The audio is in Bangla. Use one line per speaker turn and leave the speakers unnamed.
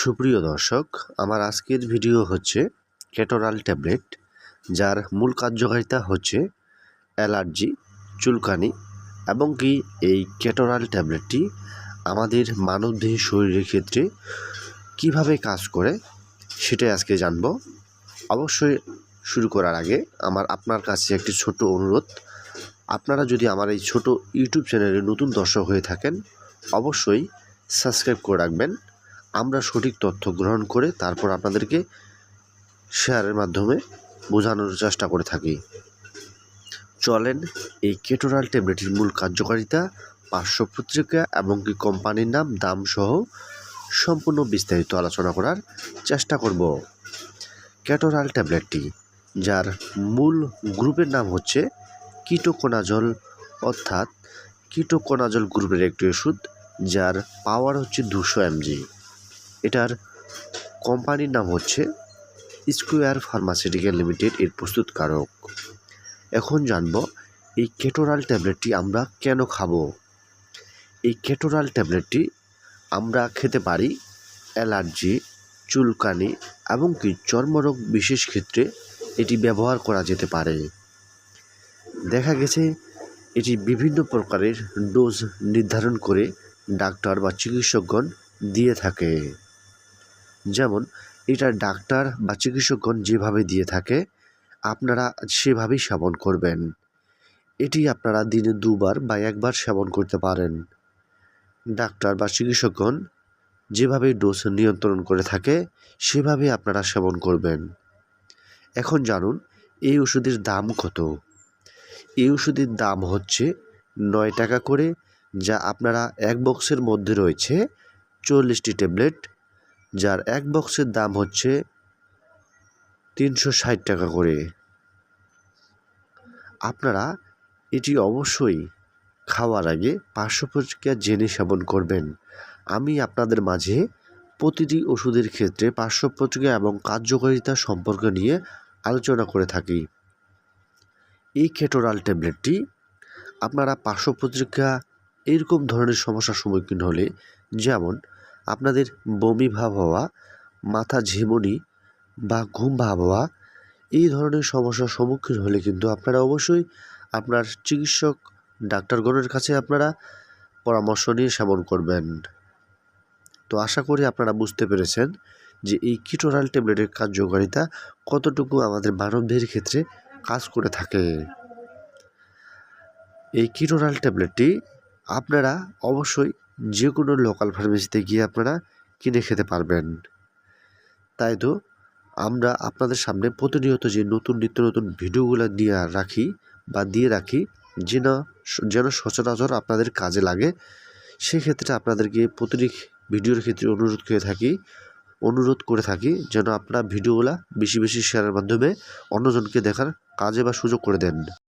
সুপ্রিয় দর্শক, আমার আজকের ভিডিও হচ্ছে কেটোরাল ট্যাবলেট, যার মূল কার্যকারিতা হচ্ছে অ্যালার্জি, চুলকানি এবং কি এই কেটোরাল ট্যাবলেটটি আমাদের মানবদেহের শরীরের ক্ষেত্রে কীভাবে কাজ করে সেটাই আজকে জানব। অবশ্যই শুরু করার আগে আমার আপনার কাছে একটি ছোট অনুরোধ, আপনারা যদি আমার এই ছোট ইউটিউব চ্যানেলে নতুন দর্শক হয়ে থাকেন, অবশ্যই সাবস্ক্রাইব করে রাখবেন। আমরা সঠিক তথ্য গ্রহণ করে তারপর আপনাদেরকে শেয়ারের মাধ্যমে বোঝানোর চেষ্টা করে থাকি। চলেন এই কেটোরাল ট্যাবলেটের মূল কার্যকারিতা, পার্শ্ব পত্রিকা এবং কি কোম্পানির নাম, দাম সহ সম্পূর্ণ বিস্তারিত আলোচনা করার চেষ্টা করব। ক্যাটোরাল ট্যাবলেটটি, যার মূল গ্রুপের নাম হচ্ছে কিটোকোনাজল, অর্থাৎ কিটোকোনাজল গ্রুপের একটি ওষুধ, যার পাওয়ার হচ্ছে দুশো এমজি। এটার কোম্পানির নাম হচ্ছে স্কোয়ার ফার্মাসিউটিক্যাল লিমিটেড এর প্রস্তুতকারক এখন জানব এই কেটোরাল ট্যাবলেটটি আমরা কেন খাব? এই কেটোরাল ট্যাবলেটটি আমরা খেতে পারি অ্যালার্জি, চুলকানি এবং কি চর্মরোগ বিশেষ ক্ষেত্রে এটি ব্যবহার করা যেতে পারে। দেখা গেছে এটি বিভিন্ন প্রকারের ডোজ নির্ধারণ করে ডাক্তার বা চিকিৎসকগণ দিয়ে থাকে। যেমন, এটা ডাক্তার বা চিকিৎসকগণ যেভাবে দিয়ে থাকে, আপনারা সেভাবেই সেবন করবেন। এটি আপনারা দিনে দুবার বা একবার সেবন করতে পারেন। ডাক্তার বা চিকিৎসকগণ যেভাবে ডোজ নিয়ন্ত্রণ করে থাকে সেভাবে আপনারা সেবন করবেন। এখন জানুন, এই ওষুধের দাম কত? এই ওষুধের দাম হচ্ছে নয় টাকা করে, যা আপনারা এক বক্সের মধ্যে রয়েছে চল্লিশটি ট্যাবলেট যার এক বক্সের দাম হচ্ছে তিনশো ষাট টাকা করে। আপনারা এটি অবশ্যই খাওয়ার আগে পার্শ্ব প্রতিক্রিয়া জেনে সেবন করবেন। আমি আপনাদের মাঝে প্রতিটি ওষুধের ক্ষেত্রে পার্শ্ব প্রতিক্রিয়া এবং কার্যকারিতা সম্পর্কে নিয়ে আলোচনা করে থাকি। এই কেটোরাল ট্যাবলেটটি আপনারা পার্শ্ব প্রতিক্রিয়া এরকম ধরনের সমস্যার সম্মুখীন হলে যেমন আপনাদের বমি ভাব হওয়া, মাথা ঝিমুনি বা ঘুম ভাব হওয়া, এই ধরনের সমস্যার সম্মুখীন হলে কিন্তু আপনারা অবশ্যই আপনার চিকিৎসক, ডাক্তারগণের কাছে আপনারা পরামর্শ নিয়ে সেবন করবেন। তো আশা করি আপনারা বুঝতে পেরেছেন যে এই কিটোরাল ট্যাবলেটের কার্যকারিতা কতটুকু আমাদের মানবদেহের ক্ষেত্রে কাজ করে থাকে। এই কিটোরাল ট্যাবলেটটি আপনারা অবশ্যই যে কোনো লোকাল ফার্মেসিতে গিয়ে আপনারা কিনে খেতে পারবেন। তাই তো, আমরা আপনাদের সামনে প্রতিনিয়ত যে নতুন নিত্য নতুন ভিডিওগুলো নিয়ে রাখি বা দিয়ে রাখি, যেন যেন সচরাচর আপনাদের কাজে লাগে, সেক্ষেত্রে আপনাদেরকে প্রতিটি ভিডিওর ক্ষেত্রে অনুরোধ করে থাকি, অনুরোধ করে থাকি যেন আপনারা ভিডিওগুলো বেশি বেশি শেয়ারের মাধ্যমে অন্যজনকে দেখার কাজে বা সুযোগ করে দেন।